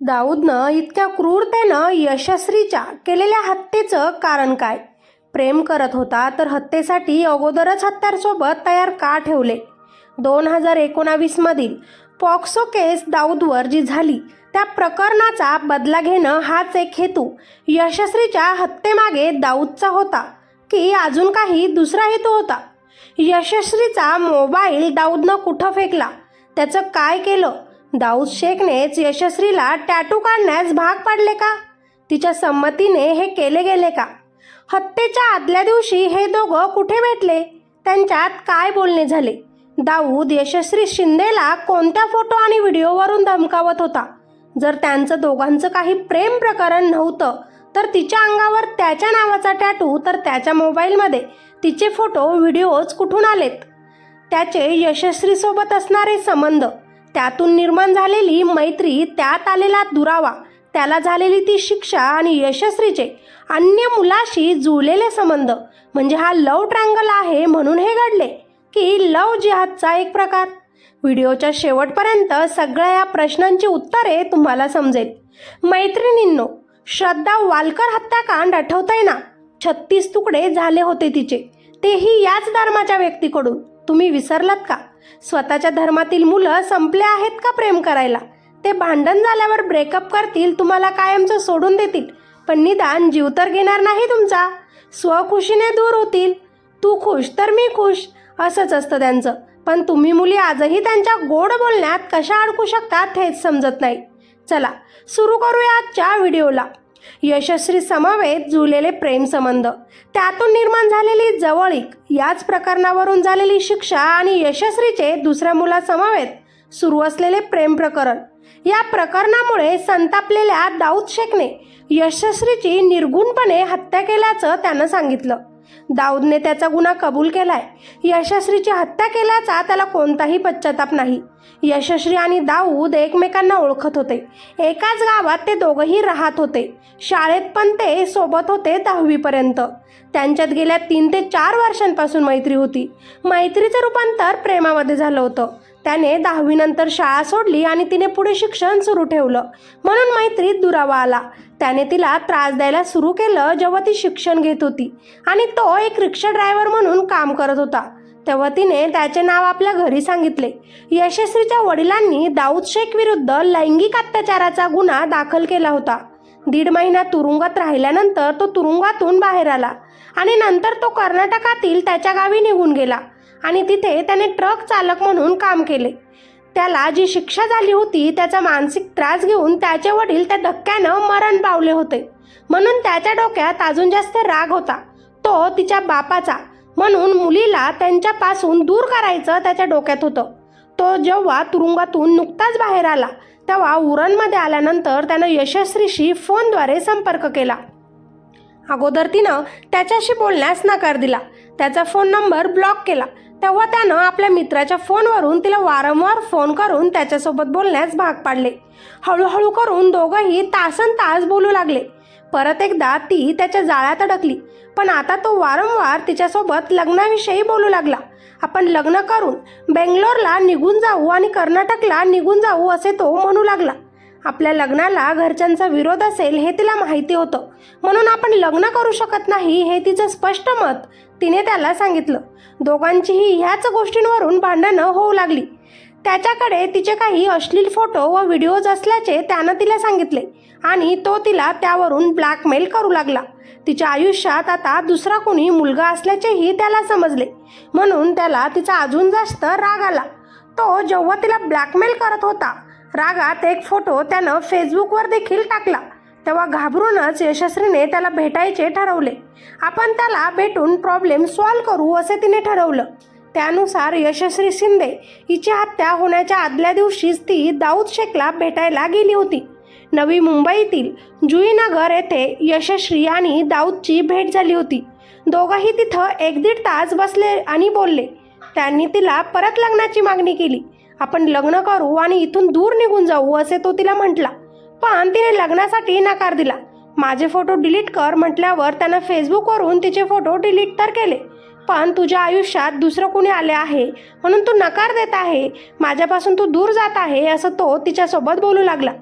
दाऊदनं इतक्या क्रूरतेनं यशस्वीच्या केलेल्या हत्येचं कारण काय? प्रेम करत होता तर हत्येसाठी अगोदरच हत्यारसोबत तयार का ठेवले? दोन हजार एकोणावीसमधील पॉक्सो केस दाऊदवर जी झाली त्या प्रकरणाचा बदला घेणं हाच एक हेतू यशस्वीच्या हत्येमागे दाऊदचा होता की अजून काही दुसरा हेतू होता? यशस्वीचा मोबाईल दाऊदनं कुठं फेकला? त्याचं काय केलं? दाऊद शेखनेच यशस्वीला टॅटू काढण्यास भाग पाडले का? तिच्या संमतीने हे केले गेले का? हत्येच्या आदल्या दिवशी हे दोघं कुठे भेटले? त्यांच्यात काय बोलणे झाले? दाऊद यशस्वी शिंदेला कोणत्या फोटो आणि व्हिडिओवरून धमकावत होता? जर त्यांचं दोघांचं काही प्रेम प्रकरण नव्हतं तर तिच्या अंगावर त्याच्या नावाचा टॅटू तर त्याच्या मोबाईलमध्ये तिचे फोटो व्हिडिओज कुठून आलेत? त्याचे यशस्वीसोबत असणारे संबंध त्यातून निर्माण झालेली मैत्री त्यात आलेला दुरावा त्याला झालेली ती शिक्षा आणि यशस्वीचे अन्य मुलाशी जुळलेले संबंध म्हणजे हा लव ट्रँगल आहे म्हणून हे घडले की लव जिहादचा एक प्रकार. व्हिडिओच्या शेवटपर्यंत सगळ्या या प्रश्नांची उत्तरे तुम्हाला समजेल. मैत्रिणींनो श्रद्धा वालकर हत्याकांड आठवतंय ना छत्तीस तुकडे झाले होते तिचे. तेही याच धर्माच्या व्यक्तीकडून. तुम्ही विसरलात का? स्वतःच्या धर्मातील मुलं संपले आहेत का प्रेम करायला? ते भांडण झाल्यावर ब्रेकअप करतील तुम्हाला कायमचं सोडून देतील. पण निदान जीव तर घेणार नाही तुमचा. स्वखुशीने दूर होतील. तू खुश तर मी खुश. असंच असतं त्यांचं. पण तुम्ही मुली आजही त्यांच्या गोड बोलण्यात कशा अडकू शकतात हेच समजत नाही. चला सुरू करूया आजच्या व्हिडिओला. यशस्वी समवेत जुळलेले प्रेमसंबंध. त्यातून निर्माण झालेली जवळीक याच प्रकरणावरून झालेली शिक्षा आणि यशस्वीचे दुसऱ्या मुलासमवेत सुरू असलेले प्रेम प्रकरण. या प्रकरणामुळे संतापलेल्या दाऊद शेखने यशस्वीची निर्गुणपणे हत्या केल्याचं त्यानं सांगितलं. दाऊदने त्याचा गुन्हा कबूल केलाय. यशस्वीची हत्या केल्याचा त्याला कोणताही पश्चाताप नाही. यशस्वी आणि दाऊद एकमेकांना ओळखत होते. एकाच गावात ते दोघंही राहत होते. शाळेत पण ते सोबत होते दहावीपर्यंत. त्यांच्यात गेल्या तीन ते चार वर्षांपासून मैत्री होती. मैत्रीचं रूपांतर प्रेमामध्ये झालं होतं. त्याने दहावीनंतर शाळा सोडली आणि तिने पुढे शिक्षण सुरू ठेवलं. म्हणून मैत्रीत दुरावा आला. त्याने तिला त्रास द्यायला सुरू केलं जेव्हा ती शिक्षण घेत होती. आणि तो एक रिक्षा ड्रायव्हर म्हणून काम करत होता. तेव्हा तिने त्याचे नाव आपल्या घरी सांगितले. यशस्वीच्या वडिलांनी दाऊद शेख विरुद्ध लैंगिक अत्याचाराचा गुन्हा दाखल केला होता. दीड महिना तुरुंगात राहिल्यानंतर तो तुरुंगातून बाहेर आला आणि नंतर तो कर्नाटकातील त्याच्या गावी निघून गेला. आणि तिथे त्याने ट्रक चालक म्हणून काम केले. त्याला जी शिक्षा झाली होती त्याचा मानसिक त्रास घेऊन त्याचे वडील त्या धक्क्यानं मरण पावले होते. म्हणून त्याच्या डोक्यात अजून जास्त राग होता. तो तिच्या बापाचा. म्हणून मुलीला त्यांच्यापासून दूर करायचं त्याच्या डोक्यात होतं. तो जेव्हा तुरुंगातून नुकताच बाहेर आला तेव्हा उरणमध्ये आल्यानंतर त्यानं यशस्वीशी फोनद्वारे संपर्क केला. अगोदर तिनं त्याच्याशी बोलण्यास नकार दिला. त्याचा फोन नंबर ब्लॉक केला. तेव्हा त्यानं आपल्या मित्राच्या फोनवरून तिला वारंवार फोन करून त्याच्यासोबत बोलण्यास भाग पाडले. हळूहळू करून दोघंही तासन तास बोलू लागले. परत एकदा ती त्याच्या जाळ्यात अडकली. पण आता तो वारंवार तिच्यासोबत लग्नाविषयी बोलू लागला. आपण लग्न करून बेंगलोरला निघून जाऊ आणि कर्नाटकला निघून जाऊ असे तो म्हणू लागला. आपल्या लग्नाला घरच्यांचा विरोध असेल हे तिला माहिती होतं. म्हणून आपण लग्न करू शकत नाही हे तिचं स्पष्ट मत तिने त्याला सांगितलं. दोघांचीही ह्याच गोष्टींवरून भांडणं होऊ लागली. त्याच्याकडे तिचे काही अश्लील फोटो व व्हिडिओज असल्याचे त्यानं तिला सांगितले आणि तो तिला त्यावरून ब्लॅकमेल करू लागला. तिच्या आयुष्यात आता दुसरा कोणी मुलगा असल्याचेही त्याला समजले. म्हणून त्याला तिचा अजून जास्त राग आला. तो जेव्हा तिला ब्लॅकमेल करत होता रागात एक फोटो त्यानं फेसबुकवर देखील टाकला. तेव्हा घाबरूनच यशस्वीने त्याला भेटायचे ठरवले. आपण त्याला भेटून प्रॉब्लेम सॉल्व करू असे तिने ठरवलं. त्यानुसार यशस्वी शिंदे हिची हत्या होण्याच्या आदल्या दिवशीच ती दाऊद शेखला भेटायला गेली होती. नवी मुंबईतील जुईनगर येथे यशस्वी आणि दाऊदची भेट झाली होती. दोघंही तिथं एक दीड तास बसले आणि बोलले. त्यांनी तिला परत लग्नाची मागणी केली. आपण लग्न करू आणि इथून दूर निघून जाऊ असे तो तिला म्हटला. पण तिने लग्नासाठी नकार दिला. माझे फोटो डिलीट कर म्हटल्यावर त्यानं फेसबुकवरून तिचे फोटो डिलीट तर केले. पण तुझ्या आयुष्यात दुसरं कोणी आले आहे? म्हणून तू नकार देत आहे. माझ्यापासून तू दूर जात आहे असं तो तिच्यासोबत बोलू लागला.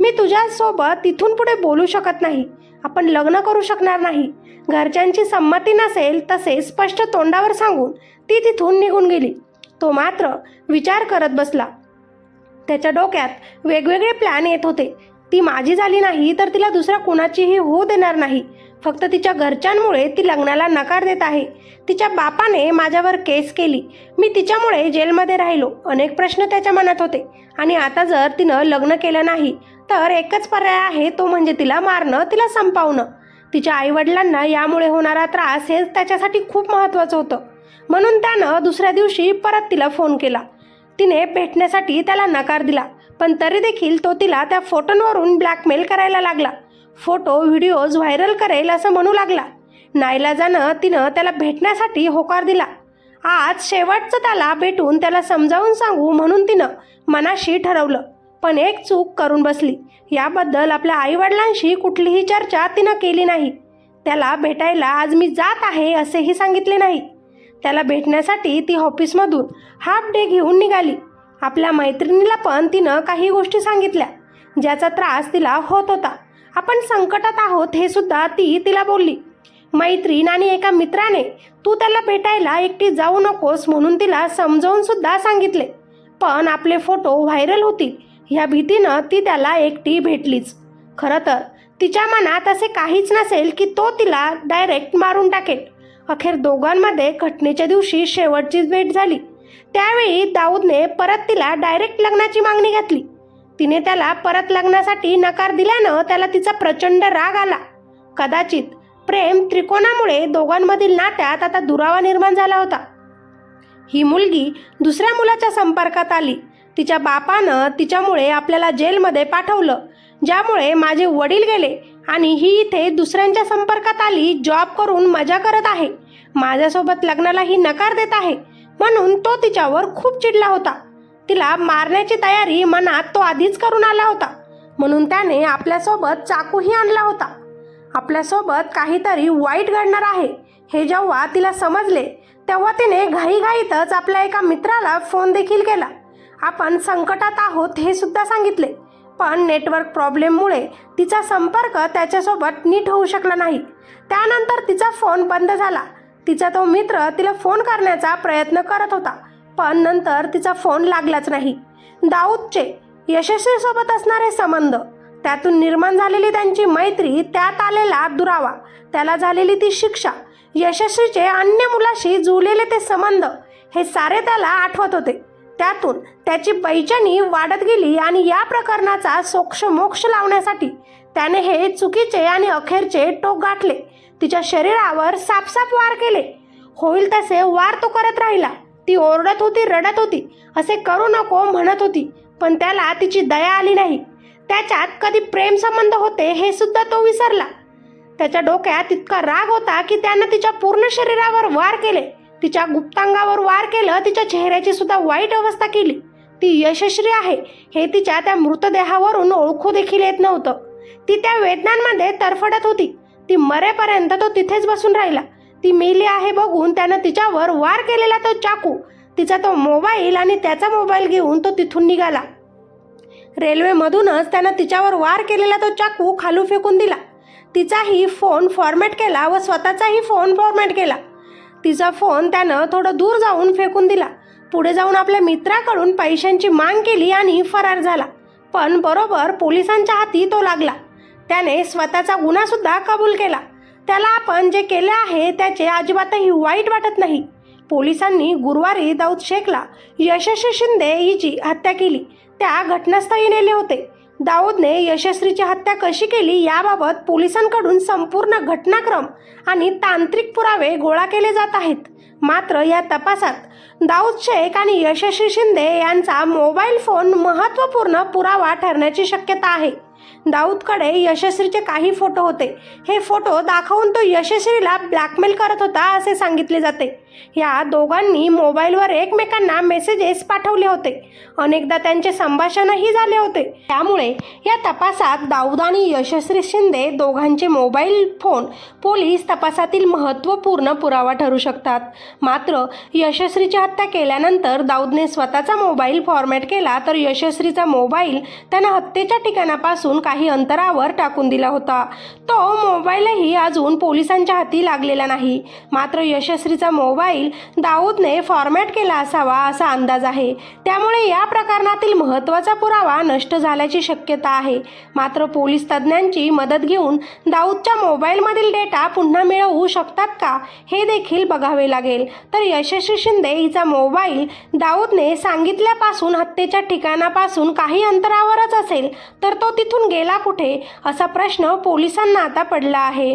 मी तुझ्यासोबत तिथून पुढे बोलू शकत नाही. आपण लग्न करू शकणार नाही. घरच्यांची संमती नसेल तसे स्पष्ट तोंडावर सांगून ती तिथून निघून गेली. तो मात्र विचार करत बसला. त्याच्या डोक्यात वेगवेगळे प्लॅन येत होते. ती माझी झाली नाही तर तिला दुसऱ्या कुणाचीही होऊ देणार नाही. फक्त तिच्या घरच्यांमुळे ती लग्नाला नकार देत आहे. तिच्या बापाने माझ्यावर केस केली. मी तिच्यामुळे जेलमध्ये राहिलो. अनेक प्रश्न त्याच्या मनात होते. आणि आता जर तिनं लग्न केलं नाही तर एकच पर्याय आहे तो म्हणजे तिला मारणं तिला संपवणं. तिच्या आईवडिलांना यामुळे होणारा त्रास हे त्याच्यासाठी खूप महत्त्वाचं होतं. म्हणून त्यानं दुसऱ्या दिवशी परत तिला फोन केला. तिने भेटण्यासाठी त्याला नकार दिला पण तरी देखील तो तिला त्या फोटोंवरून ब्लॅकमेल करायला लागला. फोटो व्हिडिओज व्हायरल करेल असं म्हणू लागला. नाईलाजानं तिनं त्याला भेटण्यासाठी होकार दिला. आज शेवटचं त्याला भेटून त्याला समजावून सांगू म्हणून तिनं मनाशी ठरवलं पण एक चूक करून बसली. याबद्दल आपल्या आईवडिलांशी कुठलीही चर्चा तिनं केली नाही. त्याला भेटायला आज मी जात आहे असेही सांगितले नाही. त्याला भेटण्यासाठी ती ऑफिसमधून हाफ डे घेऊन निघाली. आपल्या मैत्रिणीला पण तिनं काही गोष्टी सांगितल्या ज्याचा त्रास तिला होत होता. आपण संकटात आहोत हे सुद्धा ती तिला बोलली. मैत्रीण आणि एका मित्राने तू त्याला भेटायला एकटी जाऊ नकोस म्हणून तिला समजावून सुद्धा सांगितले. पण आपले फोटो व्हायरल होतील ह्या भीतीनं ती त्याला एकटी भेटलीच. खरं तर तिच्या मनात असे काहीच नसेल की तो तिला डायरेक्ट मारून टाकेल. अखेर दोघांमध्ये घटनेच्या दिवशी शेवटचीच भेट झाली. त्यावेळी दाऊदने परत तिला डायरेक्ट लग्नाची मागणी घातली. तिने त्याला परत लग्नासाठी नकार दिल्यानं त्याला तिचा प्रचंड राग आला. कदाचित प्रेम त्रिकोणामुळे दोघांमधील नात्यात आता दुरावा निर्माण झाला होता. ही मुलगी दुसऱ्या मुलाच्या संपर्कात आली. तिच्या बापानं तिच्यामुळे आपल्याला जेलमध्ये पाठवलं ज्यामुळे माझे वडील गेले आणि ही इथे दुसऱ्यांच्या संपर्कात आली जॉब करून मजा करत आहे. माझ्यासोबत लग्नाला ही नकार देत आहे. म्हणून तो तिच्यावर खूप चिडला होता. तिला मारण्याची तयारी मनात तो आधीच करून आला होता. म्हणून त्याने आपल्यासोबत चाकूही आणला होता. आपल्यासोबत काहीतरी वाईट घडणार आहे हे जेव्हा तिला समजले तेव्हा तिने घाईघाईतच आपल्या एका मित्राला फोन देखील केला. आपण संकटात आहोत हे सुद्धा सांगितले. पण नेटवर्क प्रॉब्लेममुळे तिचा संपर्क त्याच्यासोबत नीट होऊ शकला नाही. त्यानंतर तिचा फोन बंद झाला. तिचा तो मित्र तिला फोन करण्याचा प्रयत्न करत होता पण नंतर तिचा फोन लागलाच नाही. दाऊदचे यशस्वीसोबत असणारे संबंध त्यातून निर्माण झालेली त्यांची मैत्री त्यात आलेला दुरावा त्याला झालेली ती शिक्षा यशस्वीचे अन्य मुलाशी जुळलेले ते संबंध हे सारे त्याला आठवत होते. त्यातून त्याची बैचणी वाढत गेली आणि या प्रकरणाचा सोक्ष मोक्ष लावण्यासाठी त्याने हे चुकीचे आणि अखेरचे टोक गाठले. तिच्या शरीरावर सापसाप वार केले. होईल तसे वार तो करत राहिला. ती ओरडत होती रडत होती असे करू नको म्हणत होती पण त्याला तिची दया आली नाही. त्याच्यात कधी प्रेम संबंध होते हे सुद्धा तो विसरला. त्याच्या डोक्यात इतका राग होता की त्यानं तिच्या पूर्ण शरीरावर वार केले. तिच्या गुप्तांगावर वार केलं तिच्या चेहऱ्याची सुद्धा वाईट अवस्था केली. ती यशस्वी आहे हे तिच्या त्या मृतदेहावरून ओळखू देखील येत नव्हतं. ती त्या वेदनांमध्ये तरफडत होती. ती मरेपर्यंत तो तिथेच बसून राहिला. ती मेली आहे बघून त्यानं तिच्यावर वार केलेला तो चाकू तिचा तो मोबाईल आणि त्याचा मोबाईल घेऊन तो तिथून निघाला. रेल्वेमधूनच त्यानं तिच्यावर वार केलेला तो चाकू खालू फेकून दिला. तिचाही फोन फॉर्मॅट केला व स्वतःचाही फोन फॉर्मॅट केला. तिचा फोन त्यानं थोडं दूर जाऊन फेकून दिला. पुढे जाऊन आपल्या मित्राकडून पैशांची मांग केली आणि फरार झाला. पण बरोबर पोलिसांच्या हाती तो लागला. त्याने स्वतःचा गुन्हासुद्धा कबूल केला. त्याला आपण जे केले आहे त्याचे अजिबातही वाईट वाटत नाही. पोलिसांनी गुरुवारी दाऊद शेखला यशस्वी शिंदे हिची हत्या केली. त्या घटनास्थळी नेले होते. दाऊदने यशस्वीची हत्या कशी केली याबाबत पोलिसांकडून संपूर्ण घटनाक्रम आणि तांत्रिक पुरावे गोळा केले जात आहेत. मात्र या तपासात दाऊद शेख आणि यशस्वी शिंदे यांचा मोबाईल फोन महत्त्वपूर्ण पुरावा ठरण्याची शक्यता आहे. दाऊदकडे यशस्वीचे काही फोटो होते. हे फोटो दाखवून तो यशस्वीला ब्लॅकमेल करत होता असे सांगितले जाते. या दोघांनी मोबाईलवर एकमेकांना मेसेजेस पाठवले होते. अनेकदा त्यांचे संभाषणही झाले होते. त्यामुळे या तपासात दाऊद आणि यशस्वी शिंदे दोघांचे मोबाईल फोन पोलीस तपासातील महत्त्वपूर्ण पुरावा ठरू शकतात. मात्र यशस्वीची हत्या केल्यानंतर दाऊदने स्वतःचा मोबाईल फॉर्मॅट केला तर यशस्वीचा मोबाईल त्यानं हत्येच्या ठिकाणापासून काही अंतरावर टाकून दिला होता. तो मोबाईलही अजून पोलिसांच्या हाती लागलेला नाही. मात्र यशस्वीचा मोबाईल मोबाईल दाऊदने फॉर्मॅट केला असावा असा अंदाज आहे. त्यामुळे या प्रकरणातील महत्त्वाचा पुरावा नष्ट झाल्याची शक्यता आहे. मात्र पोलीस तज्ज्ञांची मदत घेऊन दाऊदच्या मोबाईलमधील डेटा पुन्हा मिळवू शकतात का हे देखील बघावे लागेल. तर यशस्वी शिंदे हिचा मोबाईल दाऊदने सांगितल्यापासून हत्येच्या ठिकाणापासून काही अंतरावरच असेल तर तो तिथून गेला कुठे असा प्रश्न पोलिसांना आता पडला आहे.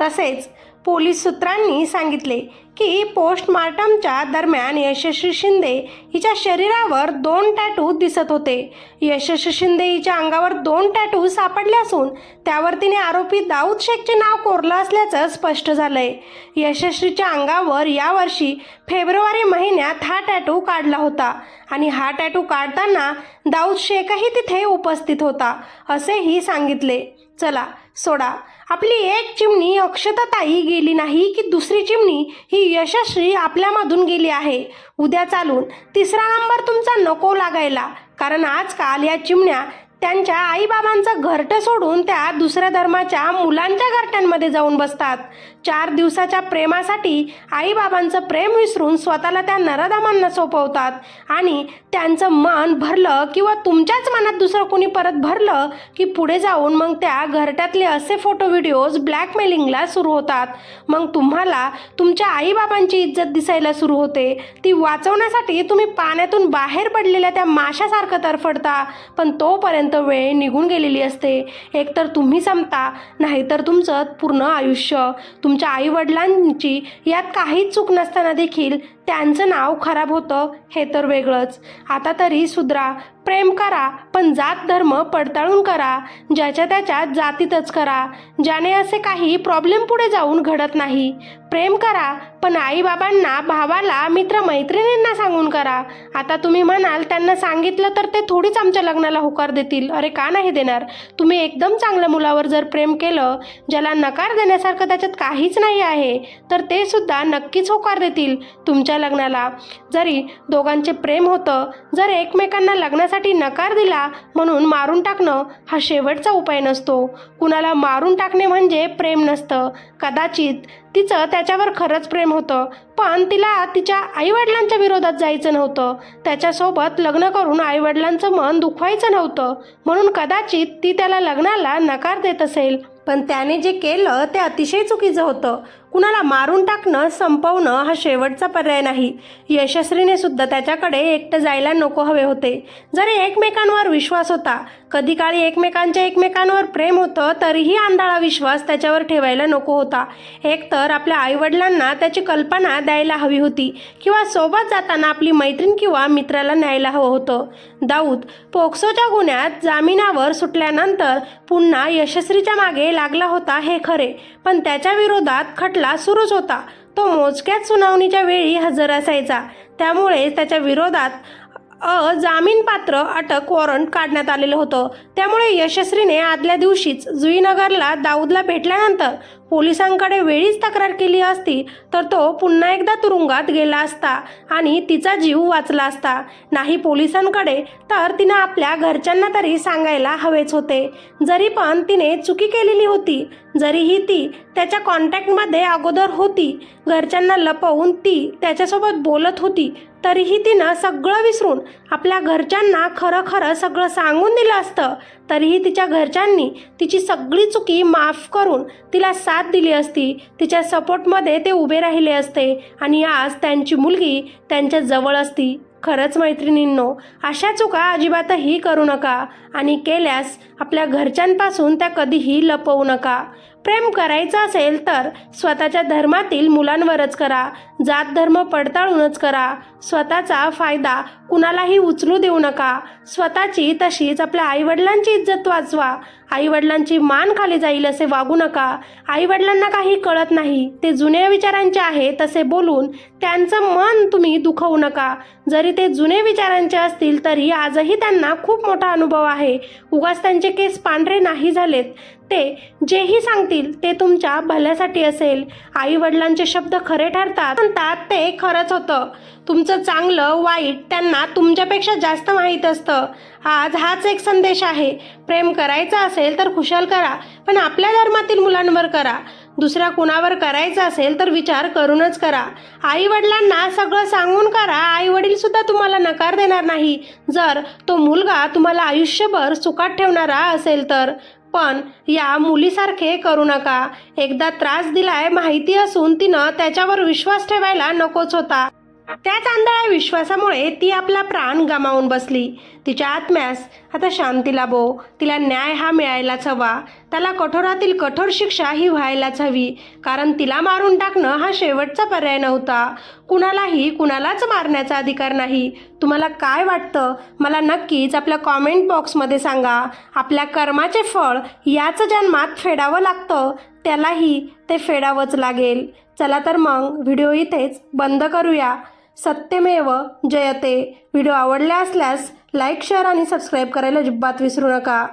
तसेच पोलीस सूत्रांनी सांगितले की पोस्टमार्टमच्या दरम्यान यशस्वी शिंदे हिच्या शरीरावर दोन टॅटू दिसत होते. यशस्वी शिंदे हिच्या अंगावर दोन टॅटू सापडले असून त्यावर तिने आरोपी दाऊद शेखचे नाव कोरलं असल्याचं स्पष्ट झालंय. यशस्वीच्या अंगावर यावर्षी फेब्रुवारी महिन्यात हा टॅटू काढला होता आणि हा टॅटू काढताना दाऊद शेखही तिथे उपस्थित होता असेही सांगितले. चला सोडा. आपली एक चिमणी अक्षताताई गेली नाही की दुसरी चिमणी ही यशस्वी आपल्यामधून गेली आहे. उद्या चालून तिसरा नंबर तुमचा नको लागायला. कारण आजकाल या चिमण्या त्यांच्या आईबाबांचं घरटं सोडून त्या दुसऱ्या धर्माच्या मुलांच्या घरट्यांमध्ये जाऊन बसतात. चार दिवसाच्या प्रेमासाठी आईबाबांचं प्रेम विसरून स्वतःला त्या नरधमांना सोपवतात. आणि त्यांचं मन भरलं किंवा तुमच्याच मनात दुसरं कोणी परत भरलं की पुढे जाऊन मग त्या घरट्यातले असे फोटो व्हिडिओज ब्लॅकमेलिंगला सुरू होतात. मग तुम्हाला तुमच्या आईबाबांची इज्जत दिसायला सुरू होते. ती वाचवण्यासाठी तुम्ही पाण्यातून बाहेर पडलेल्या त्या माशासारखं तरफडता पण तोपर्यंत वेळ निघून गेलेली असते एकतर तुम्ही संपता नाहीतर तुमचं पूर्ण आयुष्य तुमच्या आईवडिलांची यात काहीच चूक नसताना देखील त्यांचं नाव खराब होतं हे तर वेगळंच. आता तरी सुधरा प्रेम करा पण जात धर्म पडताळून करा. ज्याच्या त्याच्या जातीतच करा. ज्याने असे काही प्रॉब्लेम पुढे जाऊन घडत नाही. प्रेम करा पण आईबाबांना भावाला मित्रमैत्रिणींना सांगून करा. आता तुम्ही म्हणाल त्यांना सांगितलं तर ते थोडीच आमच्या लग्नाला होकार देतील. अरे का नाही देणार? तुम्ही एकदम चांगल्या मुलावर जर प्रेम केलं ज्याला नकार देण्यासारखं त्याच्यात काहीच नाही आहे तर ते सुद्धा नक्कीच होकार देतील. तुमच्या लग्नाला. जरी दोघांचे प्रेम होतं जर एकमेकांना लग्नासाठी नकार दिला म्हणून मारून टाकणं हा शेवटचा उपाय नसतो. कुणाला मारून टाकणे म्हणजे प्रेम नसतं. कदाचित तिचं त्याच्यावर खरंच प्रेम होतं पण तिला तिच्या आईवडिलांच्या विरोधात जायचं नव्हतं. त्याच्यासोबत लग्न करून आईवडिलांचं मन दुखवायचं नव्हतं. म्हणून कदाचित ती त्याला लग्नाला नकार देत असेल. पण त्याने जे केलं ते अतिशय चुकीचं होतं. कुणाला मारून टाकणं संपवणं हा शेवटचा पर्याय नाही. यशस्वीने सुद्धा त्याच्याकडे एकटं जायला नको हवे होते. जरी एकमेकांवर विश्वास होता कधी काळी एकमेकांच्या एकमेकांवर प्रेम होतं तरीही आंधळा विश्वास त्याच्यावर ठेवायला नको होता. एकतर आपल्या आईवडिलांना त्याची कल्पना द्यायला हवी होती किंवा सोबत जाताना आपली मैत्रीण किंवा मित्राला न्यायला हवं होतं. दाऊद पोक्सोच्या गुन्ह्यात जामिनावर सुटल्यानंतर पुन्हा यशस्वीच्या मागे लागला होता हे खरे पण त्याच्या विरोधात खट खटला सुरूच होता. तो मोजक्याच सुनावणीच्या वेळी हजर असायचा. त्यामुळे त्याच्या विरोधात अजामीनपात्र अटक वॉरंट काढण्यात आलेलं होतं. त्यामुळे यशस्वीने आदल्या दिवशीच जुईनगरला दाऊदला भेटल्यानंतर पोलिसांकडे वेळीच तक्रार केली असती तर तो पुन्हा एकदा तुरुंगात गेला असता आणि तिचा जीव वाचला असता. नाही पोलिसांकडे तर तिनं आपल्या घरच्यांना तरी सांगायला हवेच होते. जरी पण तिने चुकी केलेली होती जरीही ती त्याच्या कॉन्टॅक्टमध्ये अगोदर होती घरच्यांना लपवून ती त्याच्यासोबत बोलत होती तरीही तिनं सगळं विसरून आपल्या घरच्यांना खरं खरं सगळं सांगून दिलं असतं. तरीही तिच्या घरच्यांनी तिची सगळी चुकी माफ करून तिला साथ दिली असती. तिच्या सपोर्टमध्ये ते उभे राहिले असते आणि आज त्यांची मुलगी त्यांच्या जवळ असती. खरंच मैत्रिणींनो अशा चुका अजिबातही करू नका आणि केल्यास आपल्या घरच्यांपासून त्या कधीही लपवू नका. प्रेम करायचं असेल तर स्वतःच्या धर्मातील मुलांवरच करा. जात धर्म पडताळूनच करा. स्वतःचा फायदा कुणालाही उचलू देऊ नका. स्वतःची तशीच आपल्या आईवडिलांची इज्जत वाचवा. आईवडिलांची मान खाली जाईल असे वागू नका. आईवडिलांना काही कळत नाही. ते जुन्या विचारांचे आहे तसे बोलून त्यांचं मन तुम्ही दुखवू नका. जरी ते जुने विचारांचे असतील तरी आजही त्यांना खूप मोठा अनुभव आहे. उगाच त्यांचे केस पांढरे नाही झालेत. ते जेही सांगतील ते तुमच्या भल्यासाठी असेल. आईवडिलांचे शब्द खरे ठरतात म्हणतात ते खरंच होतं. तुमचं चांगलं वाईट त्यांना तुमच्यापेक्षा जास्त माहीत असतं. आज हाच एक संदेश आहे. प्रेम करायचं असेल तर खुशाल करा पण आपल्या धर्मातील मुलांवर करा. दुसऱ्या कुणावर करायचं असेल तर विचार करूनच करा. आई वडिलांना सगळं सांगून करा आई वडील सुद्धा तुम्हाला नकार देणार नाही. जर तो मुलगा तुम्हाला आयुष्यभर सुखात ठेवणारा असेल तर पण या मुलीसारखे करू नका. एकदा त्रास दिलाय माहिती असून तिनं त्याच्यावर विश्वास ठेवायला नकोच होता. त्याच आंधळ्या विश्वासामुळे ती आपला प्राण गमावून बसली. तिच्या आत्म्यास आता शांती लाभो. तिला न्याय हा मिळायलाच हवा. त्याला कठोरातील कठोर शिक्षा ही व्हायलाच हवी. कारण तिला मारून टाकणं हा शेवटचा पर्याय नव्हता. कुणालाही कुणालाच मारण्याचा अधिकार नाही. तुम्हाला काय वाटतं? मला नक्कीच आपल्या कॉमेंट बॉक्समध्ये सांगा. आपल्या कर्माचे फळ याच जन्मात फेडावं लागतं. त्यालाही ते फेडावंच लागेल. चला तर मग व्हिडिओ इथेच बंद करूया. सत्यमेव जयते. व्हिडिओ आवडला असल्यास लाईक शेअर आणि सबस्क्राईब करायला अजिबात विसरू नका.